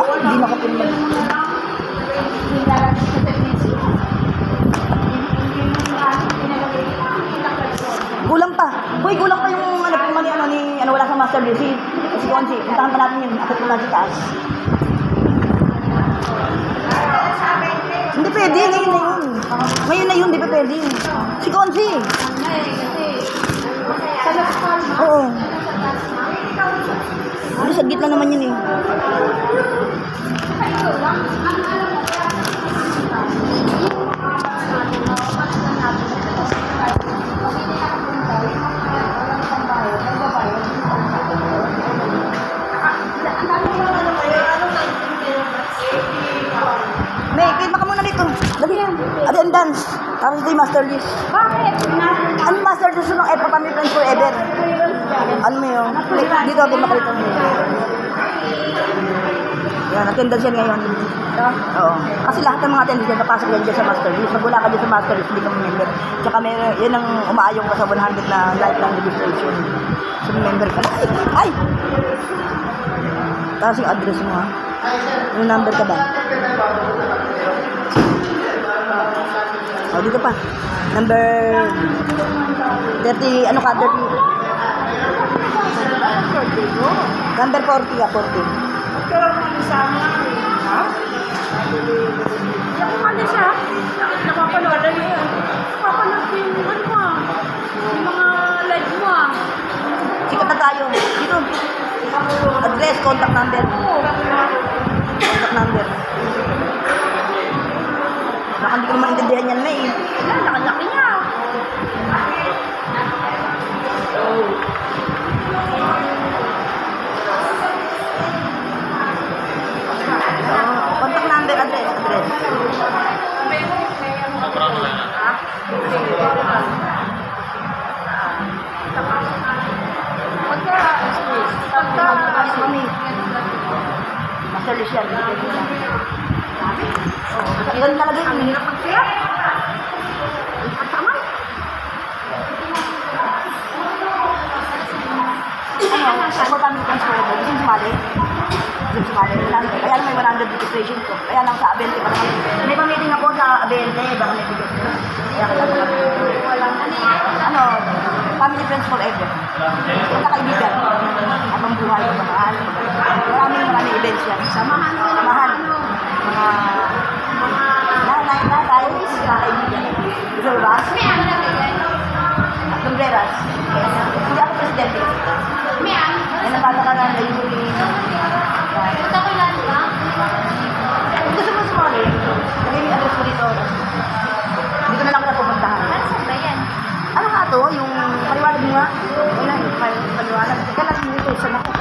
Ako, hindi makapunta. Gulang pa. Hoy, gulang pa yung ano pong mali ano ni ano wala sa master busy. Si Konsi, puntahan pa natin yun. Akit mo lang sa taas. Hindi pwede, ngayon na yun. Ngayon na yun, di pa pwede. Si Konsi. Ngayon, kasi Oo. Ano sa gitna naman yun eh. May, pirma ka muna dito. Dali. Attendance. Tapos ito yung master list. Bakit? EPA Family Friends Forever? Ano mo yun? Like, dito, pirma ka dito. Yan, attendance yan ngayon. Oo. Kasi lahat ng mga attendance yan, napasok yan dyan sa master list. Pag wala ka dyan sa master list, hindi ka member. Tsaka may, yan ang umaayong ka sa 100 na lifelong registration. So, member ka. Ay! Ay! Tapos yung address mo ha. Yung number ka ba? O, dito pa. Number 30, ano ka, 30? Number 40 ka, 40. Pero kung isama, ha? Ako kanya siya. Napapanood ano yun. Napapanood ko yung ano mo. ah. Yung mga live mo ah. Sikat na tayo. Dito. Address, contact number. Contact number. Baka hindi ko naman intindihan yan na eh. Wala, nakalaki niya. Oh, contact number, address, address. Pagka, pagka, Alis yan. Oh, ganun talaga yun. ang hirap mag-share. Ang tama. Ano, ako kami friends forever. Gusto mo sumali? Gusto mo sumali? Kaya lang may 100 registration ko. Kaya lang sa Abente pa naman. May pamiting ako sa Abente. Baka may bigay. Kaya kaya ko lang. Ano. Ano, family friends forever. Magkakaibigan. Habang buhay, pagmamahal. Maraming yan. Samahan ko ng Samahan. ano. Mga nanay, tatay, kaibigan. Gusto ba? May ano na ganyan. Lumbreras. Hindi ako presidente. May ano. Ay, napatakaran na yung Punta ko lang ba? Kung gusto mo sumali, mo yung address mo dito. Dito na lang kita pupuntahan. Ano saan ba yan? Ano nga to? Yung paliwanag mo nga? Wala, paliwanag. Teka lang dito, isa na ko.